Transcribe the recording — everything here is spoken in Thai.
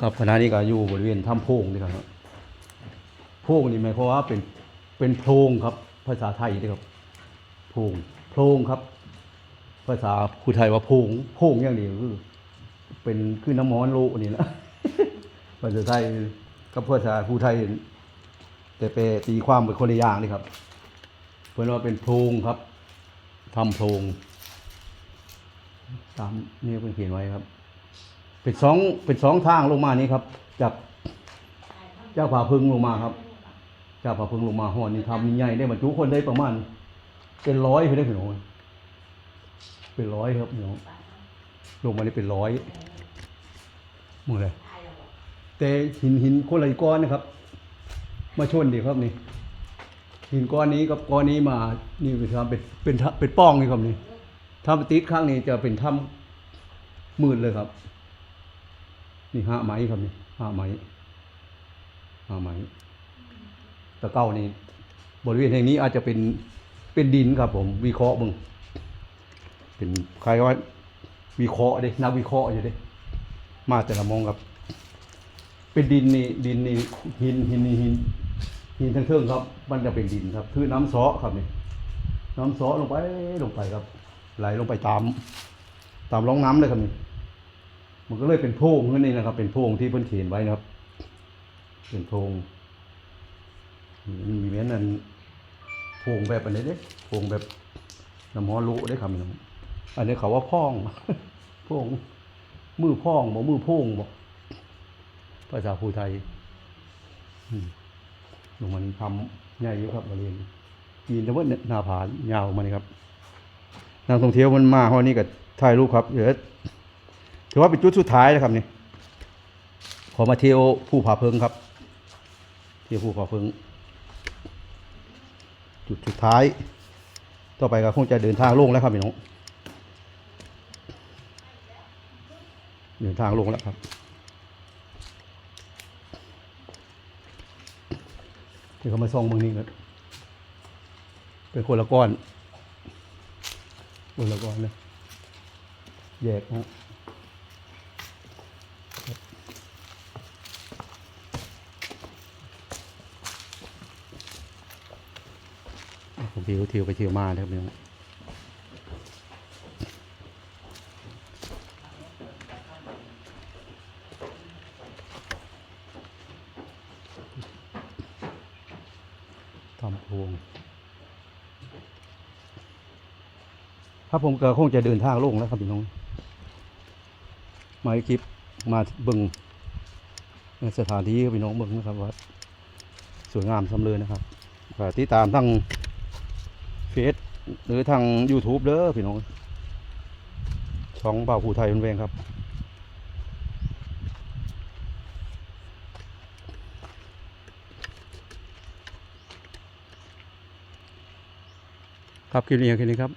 ครับขณะนี้ก็อยู่บริเวณถ้ำโพงนี่ครับโพงนี่หมายความว่าเป็นเป็นโพรงครับ ภาษาไทยนี่ครับโพรงโพรงครับ ภาษาผู้ไทยว่าโพงโพงอย่างเดียวคือ เป็นคือน้ำมอนโลนี่นะภาษาไทยกับภาษาผู้ไทย แต่ไปตีความเป็นคนละอย่างนี่ครับเพิ่นว่าเป็นโพรงครับทำโพรงตามนี่เพิ่นเขียนไว้ครับ เป็นสองเป็นสองทางลงมานี้ครับ จากเจ้าผาพึงลงมาครับเจ้าผาพึงลงมาหอนี่ทำใหญ่ได้บรรจุคนได้ประมาณเป็นร้อยไปได้พี่น้องเป็นร้อยครับพี่น้องลงมานี่เป็นร้อยหมดเลยแต่หินหินคนละก้อนนะครับ มาชนดีครับนี่หินก้อนนี้กับก้อนนี้มา นี่เป็นทำเป็นเป็นเป็นป้องนี่ครับนี่ถ้าติดข้างนี้จะเป็นถ้ำมืดเลยครับ นี่ห้าไม้ครับนี่ห้าไม้ห้าไม้ตะเก้านี่บริเวณแห่งนี้อาจจะเป็นเป็นดินครับผม วิเคราะห์มึงเป็นใครว่าวิเคราะห์เด้นักวิเคราะห์อยู่เด้มาแต่ละมองครับ เป็นดินนี่ดินนี่หินหินนี่หินหินทั้งเทิงครับ มันจะเป็นดินครับ คือน้ำเสาะครับนี่น้ำเสาะลงไปลงไปครับ ไหลลงไปตาม ตามร่องน้ำเลยครับนี่ มันก็เลยเป็นโพงขึ้นนี่นะครับ เป็นโพงที่เพิ่นเขียนไว้นะครับ เป็นโพงมีแม้นนั่นโพงแบบอันนี้เด้โพงแบบน้ำฮ้อนลุได้คำนึงอันนี้เขาว่าพ่องโพรงมือพ่องบ่มือโพงบ่ภาษาภูไทยอืมลงมันทำใหญ่อยู่ครับบริเวณปีนแต่ว่าหน้าผายาวมานี่ครับนักท่องเที่ยวมันมาฮอนี่ก็ถ่ายรูปครับเดี๋ยว ถือว่าเป็นจุดสุดท้ายนะครับนี่ขอมาเที่ยวภูผาเพิงครับ เที่ยวภูผาเพิง จุดสุดท้าย ต่อไปก็คงจะเดินทางลงแล้วครับพี่น้องเดินทางลงแล้วครับเดี๋ยวเขามาส่องเมืองนี้กันเป็นคนละก้อนคนละก้อนเลยแยกนะ ผมเทียวเทียวไปเทียวมานะครับพี่น้องทำพวงครับผมก็คงจะเดินทางลงแล้วครับพี่น้องมาคลิป มาเบิ่งสถานที่พี่น้องเบิ่งนะครับว่าสวยงามสำเลยนะครับติดตามทั้งเฟซหรือทาง YouTube เด้อพี่น้อง ช่องบ่าวผู้ไทยเป็นเวงครับ ครับคลิปนี้แค่นี้ครับ